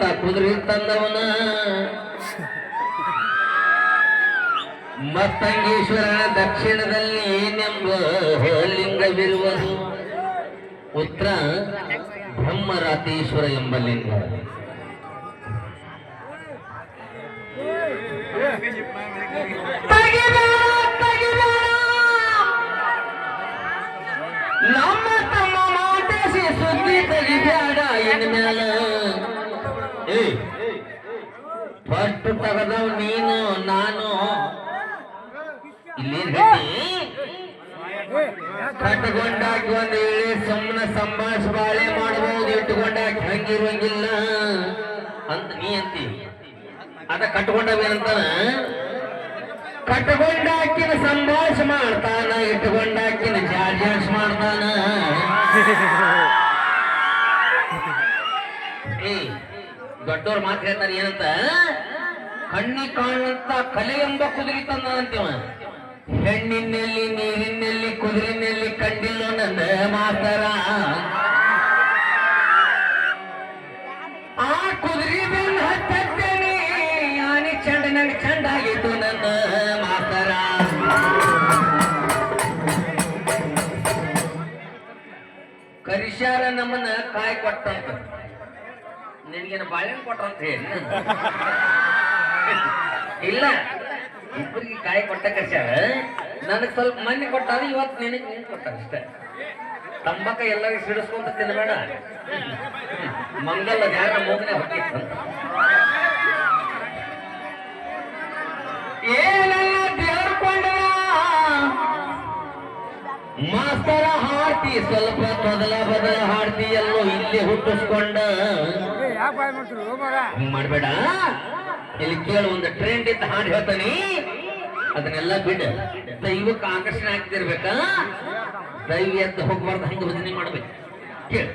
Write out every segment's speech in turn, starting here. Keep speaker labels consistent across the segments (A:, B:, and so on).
A: ಕುದುರೆ ತಂದವನ? ಮತ್ತಂಗೇಶ್ವರನ ದಕ್ಷಿಣದಲ್ಲಿ ಏನೆಂಬ ಲಿಂಗವಿರುವುದು ಉತ್ತರ ಬ್ರಹ್ಮರಾತೇಶ್ವರ ಎಂಬ ಲಿಂಗ. ಫಸ್ಟ್ ತಗದವ್ ನೀನು ನಾನು. ಇಲ್ಲಿ ಕಟ್ಟಕೊಂಡಾಕಿ ಒಂದ್ ಹೇಳಿ ಸುಮ್ಮನ ಸಂಭಾಷ ಬಾಳೆ ಮಾಡಬಹುದು ಇಟ್ಟುಕೊಂಡಾಕಿ ಹಂಗಿರುವಂಗಿಲ್ಲ. ಅಂತ ನೀ ಅಂತಿ. ಅದ ಕಟ್ಕೊಂಡವೇನಂತ ಕಟ್ಕೊಂಡಾಕಿನ ಸಂಭಾಷ ಮಾಡ್ತಾನ ಇಟ್ಟುಕೊಂಡಾಕಿನ ಜಾರ್ಜಾಡ್ಸ್ ಮಾಡ್ತಾನ. ಏ ದೊಡ್ಡವ್ರ ಮಾತು ಹೇಳ್ತಾರೆ ಏನಂತ? ಕಣ್ಣಿ ಕಾಣಂತ ಕಲೆ ಎಂಬ ಕುದುರಿ ತಂದ ಅಂತೀವ. ಹೆಣ್ಣಿನಲ್ಲಿ ನೀರಿನಲ್ಲಿ ಕುದುರಿನಲ್ಲಿ ಕಂಡಿಲ್ಲ ನನ್ನ ಮಾತರ ಆ ಕುದುರೆ ಬೆನ್ನ ಹತ್ತೇನೆ ಯಾನಿ ಚಂಡ, ನಂಗೆ ಚಂಡ ಆಗಿತ್ತು ನನ್ನ ಮಾತರ ಕರಿಶಾರ ನಮ್ಮನ್ನ ಕಾಯಿ ಕೊಟ್ಟಂತ. ನಿನಗೇನು ಬಾಳೆಹಣ್ಣು ಕೊಟ್ರಂತ ಹೇಳಿ. ಇಲ್ಲ, ಇಬ್ಬರಿಗೆ ಕಾಯಿ ಕೊಟ್ಟ ಕಷ್ಟ. ನನಗೆ ಸ್ವಲ್ಪ ಮನೆ ಕೊಟ್ಟಾರ ಇವತ್ತು ನಿನಗೆ ನೀನು ಕೊಟ್ಟಾರ ಅಷ್ಟೇ. ತಂಬಾಕ ಎಲ್ಲರಿಗೂ ಸಿಡಿಸ್ಕೊಂತ ತಿನ್ನಬೇಡ ಮಂಗಲ್ ಯಾರ ಮೂಗನೆ ಹೊಕ್ಕಿತ್ತು ಹಾಡ್ತಿ ಸ್ವಲ್ಪ ಮೊದಲ ಬದಲ ಹಾಡ್ತಿ ಎಲ್ಲೋ ಇಲ್ಲಿ ಹುಟ್ಟಿಸ್ಕೊಂಡ. ಹಂಗ್ ಮಾಡ್ಬೇಡ. ಇಲ್ಲಿ ಕೇಳು ಒಂದು ಟ್ರೆಂಡ್ ಇದ್ದ ಹಾಡು ಹೇಳ್ತಾನೆ. ಅದನ್ನೆಲ್ಲ ಬಿಡ. ದೈವಕ್ಕೆ ಆಕರ್ಷಣೆ ಆಗ್ತಿರ್ಬೇಕ. ದೈವ ಎದ್ದು ಹೋಗ್ಬಾರ್ದು ಹಂಗೆ ಭಜನೆ ಮಾಡ್ಬೇಕು. ಕೇಳು.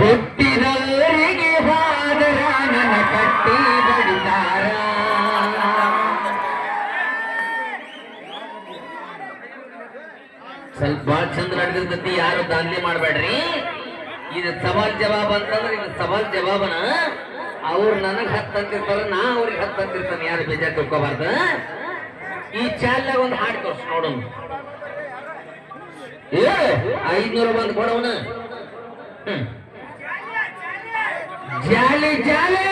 A: ಹುಟ್ಟಿದವರಿಗೆ ಹಾದರ ನನ್ನ ಕಟ್ಟಿ ಬಡಿದಾರ ಸ್ವಲ್ಪ ಭಾಳ ಚಂದ ನಡೆದಿರ್ತೈತಿ ಯಾರು ದಾಂಧಿ ಮಾಡ್ಬೇಡ್ರಿ? ಇದು ಸವಾಲ್ ಜವಾಬ್ ಅಂತಂದ್ರೆ ಇದು ಸವಾಲ್ ಜವಾಬನ ಅವ್ರು ನನಗ್ ಹತ್ತು ಅಂತಿರ್ತಾರ ನಾ ಅವ್ರಿಗೆ ಹತ್ತು ಅಂತಿರ್ತಾನೆ ಯಾರು ಬೇಜಾರ್ ತಿಳ್ಕೊಬಾರ್ದ? ಈ ಚಾಲ್ನಾಗ ಒಂದು ಹಾಡು ತೋರ್ಸ್, ನೋಡೋಣ. ಏ, ಐದ್ನೂರ ಬಂದು ಕೊಡೋಣ. ಜಾಲಿ ಜಾಲಿ!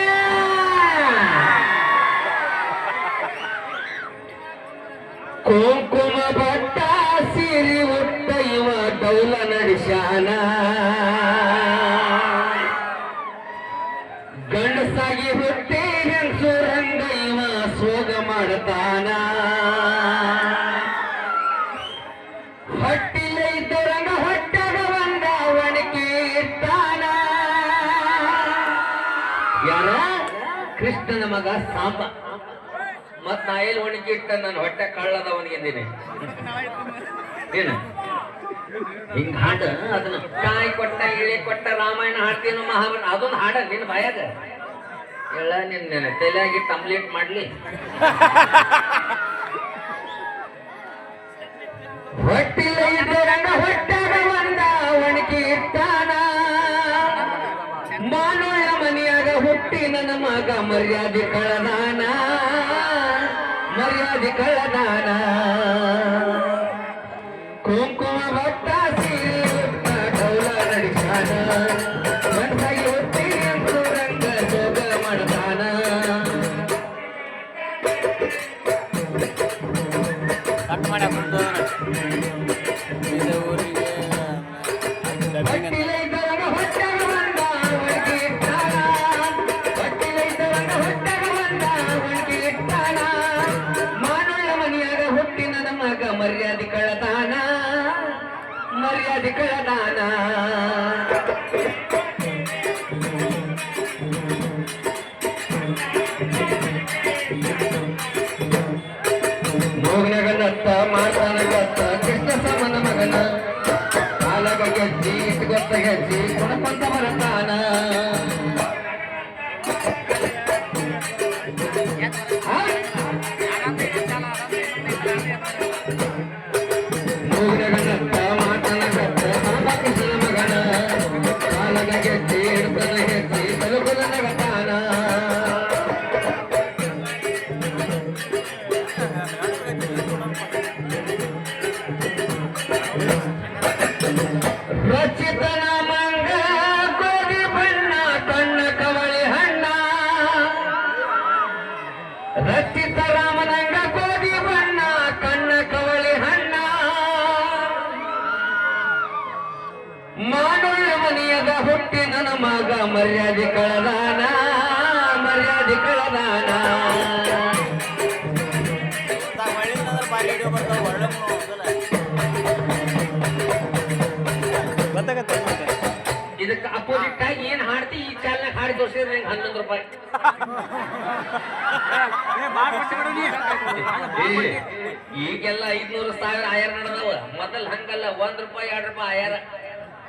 A: ಯಾರ ಕೃಷ್ಣನ ಮಗ ಸಾಂಬ. ಮತ್ ನಾ ಎಲ್ಲಿ ಒಣಗಿ ಇಟ್ಟ ನನ್ನ ಹೊಟ್ಟೆ ಕಳ್ಳದವನಿಗೆ ಎಂದಿನಿ ಏನ? ಹಿಂಗ ಹಾಡ ಅದನ್ನ. ಕಾಯಿ ಕೊಟ್ಟ, ಇಳಿ ಕೊಟ್ಟ, ರಾಮಾಯಣ ಹಾಡ್ತೀನ ಮಹಾಭಾರತ. ಅದೊಂದು ಹಾಡ ನಿನ್ನ ಬಾಯಾಗ. ಎಲ್ಲ ನಿನ್ನ ತಲೆಯಾಗಿ ಕಂಪ್ಲೀಟ್ ಮಾಡ್ಲಿ. ಹೊಟ್ಟಿಲ್ಲ ಇದ್ರೆ ಹೊಟ್ಟಾಗ ಬಂದ ಒಣಗಿ ಇಟ್ಟಾನ. ಹುಟ್ಟಿ ನನ್ನ ಮಗ ಮರ್ಯಾದೆ ಕಳದಾನ. ಮರ್ಯಾದೆ ಕಳದಾನ. ಕುಂಕುಮ ಭಕ್ತ ಸೀರೆ ಉಟ್ಟ ಡೌಲ ನಡೆಸಾನ. பெயர்ச்சி குணப்பந்தவரத்தான ಹುಟ್ಟಿ ನನ್ನ ಮಗ ಮರ್ಯಾದೆ ಕಳದಾನ ಮರ್ಯಾದೆ ಕಳದಾನ. ಇದಕ್ಕೆ ಅಪೋಸಿಟ್ ಆಗಿ ಏನ್ ಹಾಡ್ತಿ ಈ ಚಾಲ್ನಾಗ ಹಾಡಿ ತೋರಿಸಿದ್ರೆ ಹನ್ನೊಂದು ರೂಪಾಯಿ. ಈಗೆಲ್ಲ ಐದ್ನೂರು ಸಾವಿರ ಆಯರ್ ನಡೆದವ. ಮೊದಲ್ ಹಂಗಲ್ಲ ಒಂದ್ ರೂಪಾಯಿ ಎರಡ್ ರೂಪಾಯಿ ಆಯರ.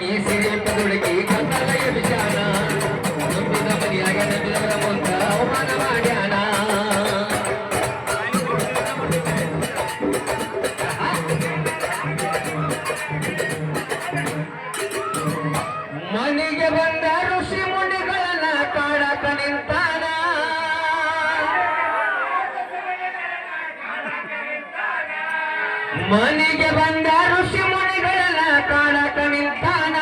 A: Yes. ಮನೆಗೆ ಬಂದ ಋಷಿ ಮುನಿಗಳನ್ನ ಕಾಡಕ ನಿಂತಾನ.